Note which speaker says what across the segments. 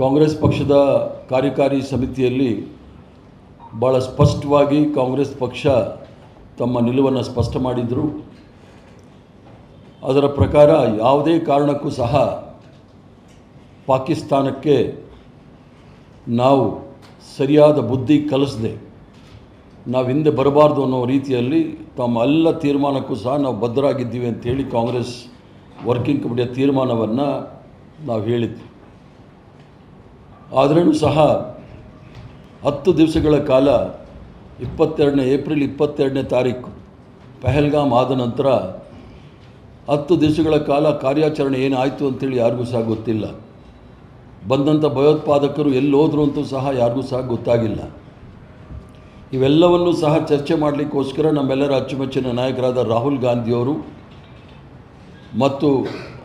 Speaker 1: ಕಾಂಗ್ರೆಸ್ ಪಕ್ಷದ ಕಾರ್ಯಕಾರಿ ಸಮಿತಿಯಲ್ಲಿ ಭಾಳ ಸ್ಪಷ್ಟವಾಗಿ ಕಾಂಗ್ರೆಸ್ ಪಕ್ಷ ತಮ್ಮ ನಿಲುವನ್ನು ಸ್ಪಷ್ಟ ಮಾಡಿದರು. ಅದರ ಪ್ರಕಾರ ಯಾವುದೇ ಕಾರಣಕ್ಕೂ ಸಹ ಪಾಕಿಸ್ತಾನಕ್ಕೆ ನಾವು ಸರಿಯಾದ ಬುದ್ಧಿ ಕಲಿಸದೆ. ನಾವು ಹಿಂದೆ ಬರಬಾರ್ದು ಅನ್ನೋ ರೀತಿಯಲ್ಲಿ ತಮ್ಮ ಎಲ್ಲ ತೀರ್ಮಾನಕ್ಕೂ ಸಹ ನಾವು ಬದ್ಧರಾಗಿದ್ದೀವಿ ಅಂತೇಳಿ ಕಾಂಗ್ರೆಸ್ ವರ್ಕಿಂಗ್ ಕಮಿಟಿಯ ತೀರ್ಮಾನವನ್ನು ನಾವು ಹೇಳಿದ್ವಿ. ಆದ್ರೂ ಸಹ ಹತ್ತು ದಿವಸಗಳ ಕಾಲ ಇಪ್ಪತ್ತೆರಡನೇ ಏಪ್ರಿಲ್ ಇಪ್ಪತ್ತೆರಡನೇ ತಾರೀಕು ಪೆಹಲ್ಗಾಮ್ ಆದ ನಂತರ ಹತ್ತು ದಿವಸಗಳ ಕಾಲ ಕಾರ್ಯಾಚರಣೆ ಏನಾಯಿತು ಅಂತೇಳಿ ಯಾರಿಗೂ ಸಹ ಗೊತ್ತಿಲ್ಲ. ಬಂದಂಥ ಭಯೋತ್ಪಾದಕರು ಎಲ್ಲಿ ಹೋದ್ರು ಅಂತೂ ಸಹ ಯಾರಿಗೂ ಸಹ ಗೊತ್ತಾಗಿಲ್ಲ. ಇವೆಲ್ಲವನ್ನೂ ಸಹ ಚರ್ಚೆ ಮಾಡಲಿಕ್ಕೋಸ್ಕರ ನಮ್ಮೆಲ್ಲರ ಅಚ್ಚುಮೆಚ್ಚಿನ ನಾಯಕರಾದ ರಾಹುಲ್ ಗಾಂಧಿಯವರು ಮತ್ತು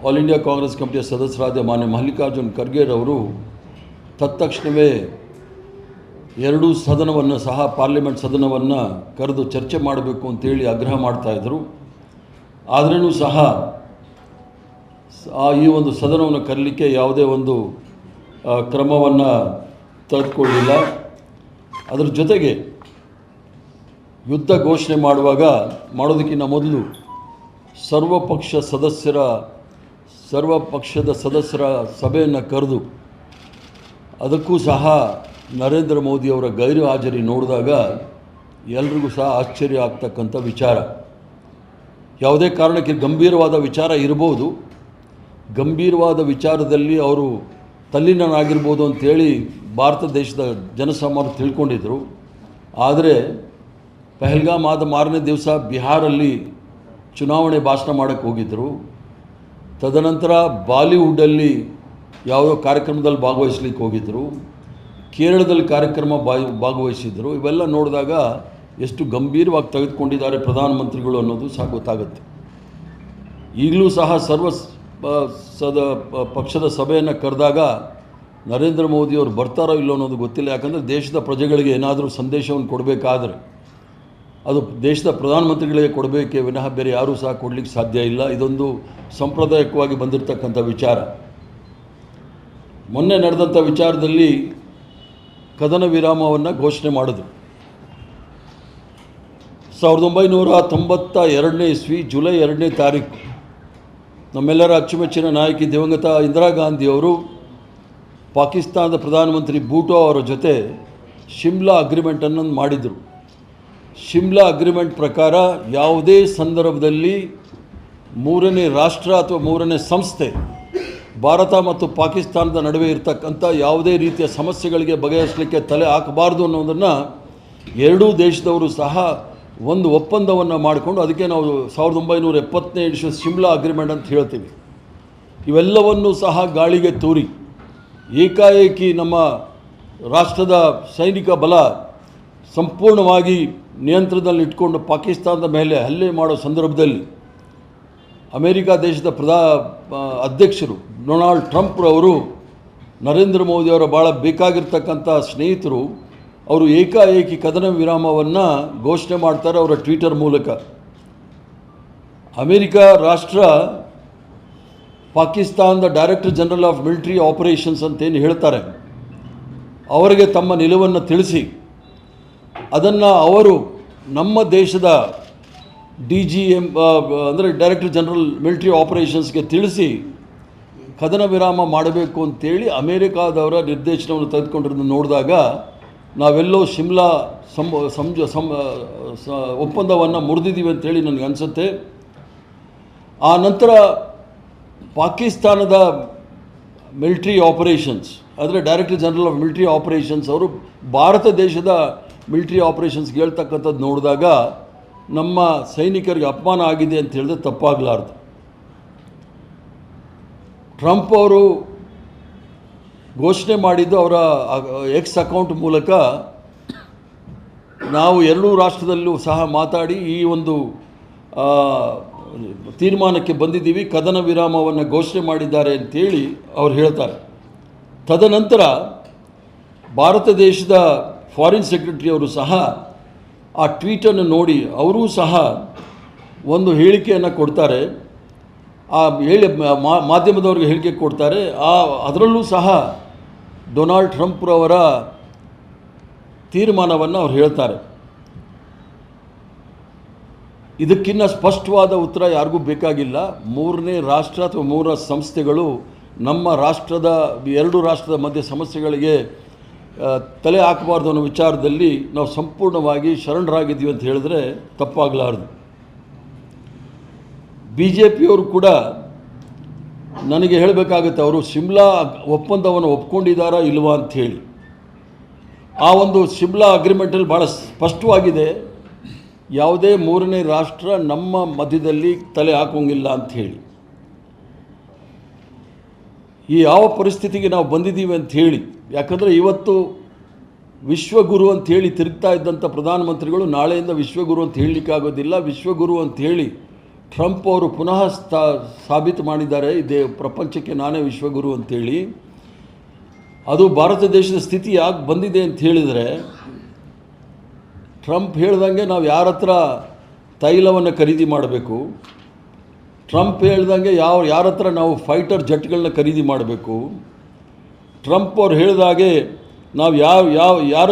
Speaker 1: ಆಲ್ ಇಂಡಿಯಾ ಕಾಂಗ್ರೆಸ್ ಕಮಿಟಿಯ ಸದಸ್ಯರಾದ ಮಾನ್ಯ ಮಲ್ಲಿಕಾರ್ಜುನ್ ಖರ್ಗೆರವರು ತತ್ಕ್ಷಣವೇ ಎರಡೂ ಸದನವನ್ನು ಸಹ ಪಾರ್ಲಿಮೆಂಟ್ ಸದನವನ್ನು ಕರೆದು ಚರ್ಚೆ ಮಾಡಬೇಕು ಅಂತೇಳಿ ಆಗ್ರಹ ಮಾಡ್ತಾಯಿದ್ರು ಆದ್ರೂ ಸಹ ಆ ಈ ಒಂದು ಸದನವನ್ನು ಕರಲಿಕ್ಕೆ ಯಾವುದೇ ಒಂದು ಕ್ರಮವನ್ನು ತೆಗೆದುಕೊಳ್ಳಿಲ್ಲ. ಅದರ ಜೊತೆಗೆ ಯುದ್ಧ ಘೋಷಣೆ ಮಾಡುವಾಗ ಮಾಡೋದಕ್ಕಿಂತ ಮೊದಲು ಸರ್ವಪಕ್ಷ ಸದಸ್ಯರ, ಸರ್ವಪಕ್ಷದ ಸದಸ್ಯರ ಸಭೆಯನ್ನು ಕರೆದು ಅದಕ್ಕೂ ಸಹ ನರೇಂದ್ರ ಮೋದಿಯವರ ಗೈರು ಹಾಜರಿ ನೋಡಿದಾಗ ಎಲ್ರಿಗೂ ಸಹ ಆಶ್ಚರ್ಯ ಆಗ್ತಕ್ಕಂಥ ವಿಚಾರ. ಯಾವುದೇ ಕಾರಣಕ್ಕೆ ಗಂಭೀರವಾದ ವಿಚಾರ ಇರ್ಬೋದು ಗಂಭೀರವಾದ ವಿಚಾರದಲ್ಲಿ ಅವರು ತಲ್ಲಿನಾಗಿರ್ಬೋದು ಅಂತೇಳಿ ಭಾರತ ದೇಶದ ಜನಸಾಮಾನ್ಯರು ತಿಳ್ಕೊಂಡಿದ್ದರು ಆದರೆ ಪಹಲ್ಗಾಮ್ ಆದ ಮಾರನೇ ದಿವಸ ಬಿಹಾರಲ್ಲಿ ಚುನಾವಣೆ ಭಾಷಣ ಮಾಡೋಕ್ಕೆ ಹೋಗಿದ್ದರು ತದನಂತರ ಬಾಲಿವುಡ್ಡಲ್ಲಿ ಯಾವುದೋ ಕಾರ್ಯಕ್ರಮದಲ್ಲಿ ಭಾಗವಹಿಸ್ಲಿಕ್ಕೆ ಹೋಗಿದ್ದರು ಕೇರಳದಲ್ಲಿ ಕಾರ್ಯಕ್ರಮ ಭಾಗವಹಿಸಿದ್ರು, ಇವೆಲ್ಲ ನೋಡಿದಾಗ ಎಷ್ಟು ಗಂಭೀರವಾಗಿ ತೆಗೆದುಕೊಂಡಿದ್ದಾರೆ ಪ್ರಧಾನಮಂತ್ರಿಗಳು ಅನ್ನೋದು ಸಹ ಗೊತ್ತಾಗುತ್ತೆ. ಈಗಲೂ ಸಹ ಸರ್ವ ಸದ ಪಕ್ಷದ ಸಭೆಯನ್ನು ಕರೆದಾಗ ನರೇಂದ್ರ ಮೋದಿಯವರು ಬರ್ತಾರೋ ಇಲ್ಲೋ ಅನ್ನೋದು ಗೊತ್ತಿಲ್ಲ. ಯಾಕಂದರೆ ದೇಶದ ಪ್ರಜೆಗಳಿಗೆ ಏನಾದರೂ ಸಂದೇಶವನ್ನು ಕೊಡಬೇಕಾದ್ರೆ ಅದು ದೇಶದ ಪ್ರಧಾನಮಂತ್ರಿಗಳಿಗೆ ಕೊಡಬೇಕೇ ವಿನಃ ಬೇರೆ ಯಾರೂ ಸಹ ಕೊಡಲಿಕ್ಕೆ ಸಾಧ್ಯ ಇಲ್ಲ. ಇದೊಂದು ಸಾಂಪ್ರದಾಯಿಕವಾಗಿ ಬಂದಿರತಕ್ಕಂಥ ವಿಚಾರ. ಮೊನ್ನೆ ನಡೆದಂಥ ವಿಚಾರದಲ್ಲಿ ಕದನ ವಿರಾಮವನ್ನು ಘೋಷಣೆ ಮಾಡಿದ್ರು. ಸಾವಿರದ ಒಂಬೈನೂರ ತೊಂಬತ್ತ ಎರಡನೇ ಇಸ್ವಿ, ಜುಲೈ ಎರಡನೇ ತಾರೀಕು, ನಮ್ಮೆಲ್ಲರ ಅಚ್ಚುಮೆಚ್ಚಿನ ನಾಯಕಿ ದಿವಂಗತ ಇಂದಿರಾ ಗಾಂಧಿಯವರು ಪಾಕಿಸ್ತಾನದ ಪ್ರಧಾನಮಂತ್ರಿ ಬೂಟೋ ಅವರ ಜೊತೆ ಶಿಮ್ಲಾ ಅಗ್ರಿಮೆಂಟನ್ನು ಮಾಡಿದರು. ಶಿಮ್ಲಾ ಅಗ್ರಿಮೆಂಟ್ ಪ್ರಕಾರ ಯಾವುದೇ ಸಂದರ್ಭದಲ್ಲಿ ಮೂರನೇ ರಾಷ್ಟ್ರ ಅಥವಾ ಮೂರನೇ ಸಂಸ್ಥೆ ಭಾರತ ಮತ್ತು ಪಾಕಿಸ್ತಾನದ ನಡುವೆ ಇರತಕ್ಕಂಥ ಯಾವುದೇ ರೀತಿಯ ಸಮಸ್ಯೆಗಳಿಗೆ ಬಗೆಹರಿಸಲಿಕ್ಕೆ ತಲೆ ಹಾಕಬಾರ್ದು ಅನ್ನೋದನ್ನು ಎರಡೂ ದೇಶದವರು ಸಹ ಒಂದು ಒಪ್ಪಂದವನ್ನು ಮಾಡಿಕೊಂಡು ಅದಕ್ಕೆ ನಾವು ಸಾವಿರದ ಒಂಬೈನೂರ ಎಪ್ಪತ್ತನೇ ಇಶ್ಯೂ ಶಿಮ್ಲಾ ಅಗ್ರಿಮೆಂಟ್ ಅಂತ ಹೇಳ್ತೀವಿ. ಇವೆಲ್ಲವನ್ನೂ ಸಹ ಗಾಳಿಗೆ ತೂರಿ. ಏಕಾಏಕಿ ನಮ್ಮ ರಾಷ್ಟ್ರದ ಸೈನಿಕ ಬಲ ಸಂಪೂರ್ಣವಾಗಿ ನಿಯಂತ್ರಣದಲ್ಲಿಟ್ಕೊಂಡು ಪಾಕಿಸ್ತಾನದ ಮೇಲೆ ಹಲ್ಲೆ ಮಾಡೋ ಸಂದರ್ಭದಲ್ಲಿ ಅಮೇರಿಕ ದೇಶದ ಪ್ರಧಾ ಅಧ್ಯಕ್ಷರು ಡೊನಾಲ್ಡ್ ಟ್ರಂಪ್ರವರು ನರೇಂದ್ರ ಮೋದಿಯವರ ಭಾಳ ಬೇಕಾಗಿರ್ತಕ್ಕಂಥ ಸ್ನೇಹಿತರು, ಅವರು ಏಕಾಏಕಿ ಕದನ ವಿರಾಮವನ್ನು ಘೋಷಣೆ ಮಾಡ್ತಾರೆ ಅವರ ಟ್ವಿಟರ್ ಮೂಲಕ. ಅಮೇರಿಕಾ ರಾಷ್ಟ್ರ ಪಾಕಿಸ್ತಾನದ director general of military operations ಅಂತೇನು ಹೇಳ್ತಾರೆ, ಅವರಿಗೆ ತಮ್ಮ ನಿಲುವನ್ನು ತಿಳಿಸಿ. ಅದನ್ನು ಅವರು ನಮ್ಮ ದೇಶದ ಡಿ ಜಿ ಎಂ ಅಂದರೆ ಡೈರೆಕ್ಟರ್ ಜನರಲ್ ಮಿಲಿಟ್ರಿ ಆಪರೇಷನ್ಸ್ಗೆ ತಿಳಿಸಿ ಕದನ ವಿರಾಮ ಮಾಡಬೇಕು ಅಂತೇಳಿ ಅಮೇರಿಕಾದವರ ನಿರ್ದೇಶನವನ್ನು ತೆಗೆದುಕೊಂಡಿರೋದನ್ನು ನೋಡಿದಾಗ ನಾವೆಲ್ಲೋ ಶಿಮ್ಲಾ ಸಂ, ಸಂಜ, ಸ ಒಪ್ಪಂದವನ್ನು ಮುರಿದಿದ್ದೀವಿ ಅಂತೇಳಿ ನನಗೆ ಅನಿಸುತ್ತೆ. ಆ ನಂತರ ಪಾಕಿಸ್ತಾನದ ಮಿಲಿಟ್ರಿ ಆಪರೇಷನ್ಸ್ ಅಂದರೆ director general of military operations ಅವರು ಭಾರತ ದೇಶದ ಮಿಲಿಟ್ರಿ ಆಪರೇಷನ್ಸ್ಗೆ ಹೇಳ್ತಕ್ಕಂಥದ್ದು ನೋಡಿದಾಗ ನಮ್ಮ ಸೈನಿಕರಿಗೆ ಅಪಮಾನ ಆಗಿದೆ ಅಂತ ಹೇಳಿದ್ರೆ ತಪ್ಪಾಗಲಾರ್ದು. ಟ್ರಂಪ್ ಅವರು ಘೋಷಣೆ ಮಾಡಿದ್ದು ಅವರ ಎಕ್ಸ್ ಅಕೌಂಟ್ ಮೂಲಕ ನಾವು ಎರಡೂ ರಾಷ್ಟ್ರದಲ್ಲೂ ಸಹ ಮಾತಾಡಿ ಈ ಒಂದು ತೀರ್ಮಾನಕ್ಕೆ ಬಂದಿದ್ದೀವಿ, ಕದನ ವಿರಾಮವನ್ನು ಘೋಷಣೆ ಮಾಡಿದ್ದಾರೆ ಅಂತೇಳಿ ಅವ್ರು ಹೇಳ್ತಾರೆ. ತದನಂತರ ಭಾರತ ದೇಶದ ಫಾರಿನ್ ಸೆಕ್ರೆಟರಿ ಅವರು ಸಹ ಆ ಟ್ವೀಟನ್ನು ನೋಡಿ ಅವರೂ ಸಹ ಒಂದು ಹೇಳಿಕೆಯನ್ನು ಕೊಡ್ತಾರೆ. ಆ ಹೇಳಿ ಮಾಧ್ಯಮದವ್ರಿಗೆ ಹೇಳಿಕೆ ಕೊಡ್ತಾರೆ. ಆ, ಅದರಲ್ಲೂ ಸಹ ಡೊನಾಲ್ಡ್ ಟ್ರಂಪ್ರವರ ತೀರ್ಮಾನವನ್ನು ಅವ್ರು ಹೇಳ್ತಾರೆ. ಇದಕ್ಕಿಂತ ಸ್ಪಷ್ಟವಾದ ಉತ್ತರ ಯಾರಿಗೂ ಬೇಕಾಗಿಲ್ಲ. ಮೂರನೇ ರಾಷ್ಟ್ರ ಅಥವಾ ಮೂರ ಸಂಸ್ಥೆಗಳು ನಮ್ಮ ರಾಷ್ಟ್ರದ, ಎರಡು ರಾಷ್ಟ್ರದ ಮಧ್ಯೆ ಸಮಸ್ಯೆಗಳಿಗೆ ತಲೆ ಹಾಕಬಾರ್ದು ಅನ್ನೋ ವಿಚಾರದಲ್ಲಿ ನಾವು ಸಂಪೂರ್ಣವಾಗಿ ಶರಣರಾಗಿದ್ದೀವಿ ಅಂತ ಹೇಳಿದ್ರೆ ತಪ್ಪಾಗಲಾರದು. ಬಿ ಜೆ ಪಿಯವರು ಕೂಡ ನನಗೆ ಹೇಳಬೇಕಾಗುತ್ತೆ, ಅವರು ಶಿಮ್ಲಾ ಒಪ್ಪಂದವನ್ನು ಒಪ್ಕೊಂಡಿದ್ದಾರಾ ಇಲ್ವಾ ಅಂಥೇಳಿ ಆ ಒಂದು ಶಿಮ್ಲಾ ಅಗ್ರಿಮೆಂಟಲ್ಲಿ ಭಾಳ ಸ್ಪಷ್ಟವಾಗಿದೆ, ಯಾವುದೇ ಮೂರನೇ ರಾಷ್ಟ್ರ ನಮ್ಮ ಮಧ್ಯದಲ್ಲಿ ತಲೆ ಹಾಕೋಂಗಿಲ್ಲ ಅಂಥೇಳಿ ಈ ಯಾವ ಪರಿಸ್ಥಿತಿಗೆ ನಾವು ಬಂದಿದ್ದೀವಿ ಅಂತ ಹೇಳಿ ಯಾಕಂದರೆ ಇವತ್ತು ವಿಶ್ವಗುರು ಅಂತ ಹೇಳಿ ತಿರುಗ್ತಾ ಇದ್ದಂಥ ಪ್ರಧಾನಮಂತ್ರಿಗಳು ನಾಳೆಯಿಂದ ವಿಶ್ವಗುರು ಅಂತ ಹೇಳಲಿಕ್ಕಾಗೋದಿಲ್ಲ ವಿಶ್ವಗುರು ಅಂತ ಹೇಳಿ ಟ್ರಂಪ್ ಅವರು ಪುನಃ ಸ್ಥಾ, ಸಾಬೀತು ಮಾಡಿದ್ದಾರೆ. ಇದೇ ಪ್ರಪಂಚಕ್ಕೆ ನಾನೇ ವಿಶ್ವಗುರು ಅಂತೇಳಿ ಅದು ಭಾರತ ದೇಶದ ಸ್ಥಿತಿ ಯಾಕೆ ಬಂದಿದೆ ಅಂತ ಹೇಳಿದರೆ, ಟ್ರಂಪ್ ಹೇಳ್ದಂಗೆ ನಾವು ಯಾರ ಹತ್ರ ತೈಲವನ್ನು ಖರೀದಿ ಮಾಡಬೇಕು? ಟ್ರಂಪ್ ಹೇಳ್ದಂಗೆ ಯಾವ, ಯಾರ ಹತ್ರ ನಾವು ಫೈಟರ್ ಜೆಟ್ಗಳನ್ನ ಖರೀದಿ ಮಾಡಬೇಕು? ಟ್ರಂಪ್ ಅವ್ರು ಹೇಳಿದಾಗೆ ನಾವು ಯಾವ ಯಾವ, ಯಾರ,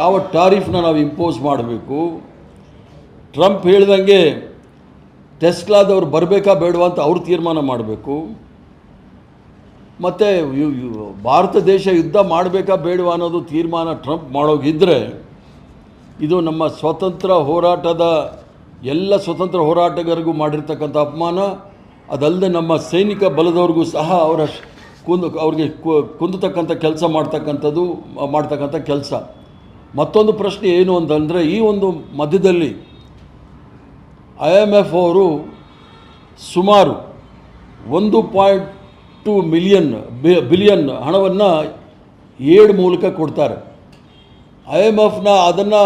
Speaker 1: ಯಾವ ಟಾರಿಫ್ನ ನಾವು ಇಂಪೋಸ್ ಮಾಡಬೇಕು? ಟ್ರಂಪ್ ಹೇಳ್ದಂಗೆ ಟೆಸ್ಲಾದವ್ರು ಬರಬೇಕಾ ಬೇಡವಾ ಅಂತ ಅವ್ರು ತೀರ್ಮಾನ ಮಾಡಬೇಕು. ಮತ್ತು ಭಾರತ ದೇಶ ಯುದ್ಧ ಮಾಡಬೇಕಾ ಬೇಡವಾ ಅನ್ನೋದು ತೀರ್ಮಾನ ಟ್ರಂಪ್ ಮಾಡೋಗಿದ್ದರೆ ಇದು ನಮ್ಮ ಸ್ವತಂತ್ರ ಹೋರಾಟದ, ಎಲ್ಲ ಸ್ವತಂತ್ರ ಹೋರಾಟಗಾರರಿಗೂ ಮಾಡಿರ್ತಕ್ಕಂಥ ಅಪಮಾನ. ಅದಲ್ಲದೆ ನಮ್ಮ ಸೈನಿಕ ಬಲದವ್ರಿಗೂ ಸಹ ಅವರ ಕುಂದು ಅವ್ರಿಗೆ ಕುಂದತಕ್ಕಂಥ ಕೆಲಸ ಮಾಡ್ತಕ್ಕಂಥದ್ದು, ಮಾಡ್ತಕ್ಕಂಥ ಕೆಲಸ. ಮತ್ತೊಂದು ಪ್ರಶ್ನೆ ಏನು ಅಂತಂದರೆ, ಈ ಒಂದು ಮಧ್ಯದಲ್ಲಿ ಐ ಎಂ ಎಫ್ ಅವರು ಸುಮಾರು ಒಂದು ಪಾಯಿಂಟ್ ಟು ಮಿಲಿಯನ್ ಬಿಲಿಯನ್ ಹಣವನ್ನು ಏಡ್ ಮೂಲಕ ಕೊಡ್ತಾರೆ. ಐ ಎಂ ಎಫ್ನ ಅದನ್ನು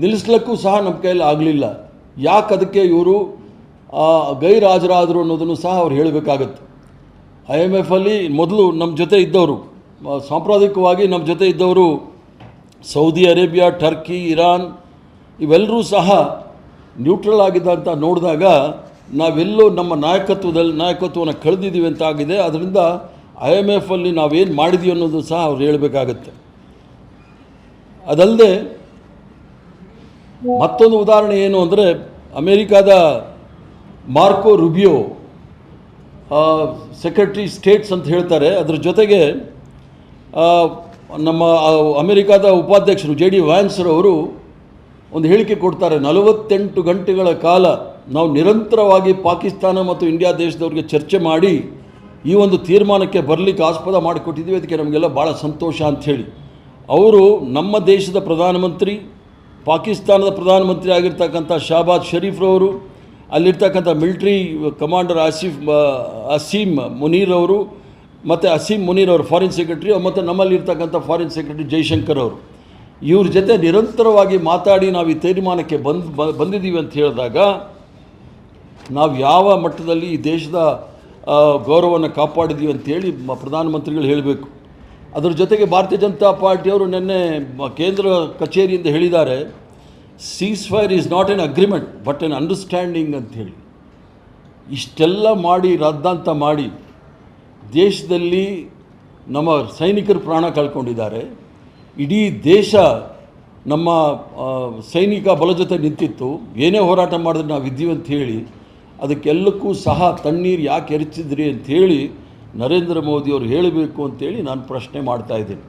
Speaker 1: ನಿಲ್ಲಿಸ್ಲಿಕ್ಕೂ ಸಹ ನಮ್ಮ ಕೈಯಲ್ಲಿ ಆಗಲಿಲ್ಲ. ಯಾಕೆ ಅದಕ್ಕೆ ಇವರು ಗೈರಾಜರಾದರು ಅನ್ನೋದನ್ನು ಸಹ ಅವ್ರು ಹೇಳಬೇಕಾಗತ್ತೆ. ಐ ಎಂ ಎಫಲ್ಲಿ ಮೊದಲು ನಮ್ಮ ಜೊತೆ ಇದ್ದವರು ಸಾಂಪ್ರದಾಯಿಕವಾಗಿ ನಮ್ಮ ಜೊತೆ ಇದ್ದವರು ಸೌದಿ ಅರೇಬಿಯಾ, ಟರ್ಕಿ, ಇರಾನ್ ಇವೆಲ್ಲರೂ ಸಹ ನ್ಯೂಟ್ರಲ್ ಆಗಿದ್ದಂತ ನೋಡಿದಾಗ ನಾವೆಲ್ಲೋ ನಮ್ಮ ನಾಯಕತ್ವದಲ್ಲಿ, ನಾಯಕತ್ವವನ್ನು ಕಳೆದಿದ್ದೀವಿ ಅಂತ ಆಗಿದೆ. ಅದರಿಂದ ಐ ಎಂ ಎಫಲ್ಲಿ ನಾವೇನು ಮಾಡಿದ್ದೀವಿ ಅನ್ನೋದು ಸಹ ಅವ್ರು ಹೇಳಬೇಕಾಗತ್ತೆ. ಅದಲ್ಲದೆ ಮತ್ತೊಂದು ಉದಾಹರಣೆ ಏನು ಅಂದರೆ ಅಮೇರಿಕಾದ ಮಾರ್ಕೋ ರುಬಿಯೋ ಸೆಕ್ರೆಟರಿ ಸ್ಟೇಟ್ಸ್ ಅಂತ ಹೇಳ್ತಾರೆ. ಅದರ ಜೊತೆಗೆ ನಮ್ಮ ಅಮೆರಿಕಾದ ಉಪಾಧ್ಯಕ್ಷರು ಜೆ ಡಿ ವ್ಯಾನ್ಸ್ರವರು ಒಂದು ಹೇಳಿಕೆ ಕೊಡ್ತಾರೆ. ನಲವತ್ತೆಂಟು ಗಂಟೆಗಳ ಕಾಲ ನಾವು ನಿರಂತರವಾಗಿ ಪಾಕಿಸ್ತಾನ ಮತ್ತು ಇಂಡಿಯಾ ದೇಶದವ್ರಿಗೆ ಚರ್ಚೆ ಮಾಡಿ ಈ ಒಂದು ತೀರ್ಮಾನಕ್ಕೆ ಬರಲಿಕ್ಕೆ ಆಸ್ಪದ ಮಾಡಿಕೊಟ್ಟಿದ್ವಿ ಅದಕ್ಕೆ ನಮಗೆಲ್ಲ ಭಾಳ ಸಂತೋಷ ಅಂಥೇಳಿ ಅವರು ನಮ್ಮ ದೇಶದ ಪ್ರಧಾನಮಂತ್ರಿ, ಪಾಕಿಸ್ತಾನದ ಪ್ರಧಾನಮಂತ್ರಿ ಆಗಿರ್ತಕ್ಕಂಥ ಶಾಬಾಜ್ ಶರೀಫ್ರವರು ಅಲ್ಲಿರ್ತಕ್ಕಂಥ ಮಿಲ್ಟ್ರಿ ಕಮಾಂಡರ್ ಆಸಿಫ್ ಅಸೀಮ್ ಮುನೀರ್ ಅವರು ಮತ್ತು ಅಸೀಮ್ ಮುನೀರ್ ಅವರು ಫಾರಿನ್ ಸೆಕ್ರೆಟರಿ ಮತ್ತು ನಮ್ಮಲ್ಲಿರ್ತಕ್ಕಂಥ ಫಾರಿನ್ ಸೆಕ್ರೆಟರಿ ಜೈಶಂಕರ್ ಅವರು. ಇವ್ರ ಜೊತೆ ನಿರಂತರವಾಗಿ ಮಾತಾಡಿ ನಾವು ಈ ತೀರ್ಮಾನಕ್ಕೆ ಬಂದು ಬಂದಿದ್ದೀವಿ ಅಂತ ಹೇಳಿದಾಗ ನಾವು ಯಾವ ಮಟ್ಟದಲ್ಲಿ ಈ ದೇಶದ ಗೌರವವನ್ನು ಕಾಪಾಡಿದ್ದೀವಿ ಅಂತೇಳಿ ಪ್ರಧಾನಮಂತ್ರಿಗಳು ಹೇಳಬೇಕು. ಅದರ ಜೊತೆಗೆ ಭಾರತೀಯ ಜನತಾ ಪಾರ್ಟಿಯವರು ನಿನ್ನೆ ಕೇಂದ್ರ ಕಚೇರಿಯಿಂದ ಹೇಳಿದ್ದಾರೆ. Ceasefire is not an agreement but an understanding ಅಂಥೇಳಿ ಇಷ್ಟೆಲ್ಲ ಮಾಡಿ ರದ್ದಾಂತ ಮಾಡಿ, ದೇಶದಲ್ಲಿ ನಮ್ಮ ಸೈನಿಕರು ಪ್ರಾಣ ಕಳ್ಕೊಂಡಿದ್ದಾರೆ. ಇಡೀ ದೇಶ ನಮ್ಮ ಸೈನಿಕ ಬಲ ಜೊತೆ ನಿಂತಿತ್ತು. ಏನೇ ಹೋರಾಟ ಮಾಡಿದ್ರೆ ನಾವು ಇದ್ದೀವಿ ಅಂತ ಹೇಳಿ, ಅದಕ್ಕೆಲ್ಲಕ್ಕೂ ಸಹ ತಣ್ಣೀರು ಯಾಕೆ ಎರಚಿದ್ರಿ ಅಂಥೇಳಿ ನರೇಂದ್ರ ಮೋದಿಯವರು ಹೇಳಬೇಕು ಅಂತೇಳಿ ನಾನು ಪ್ರಶ್ನೆ ಮಾಡ್ತಾ ಇದ್ದೀನಿ.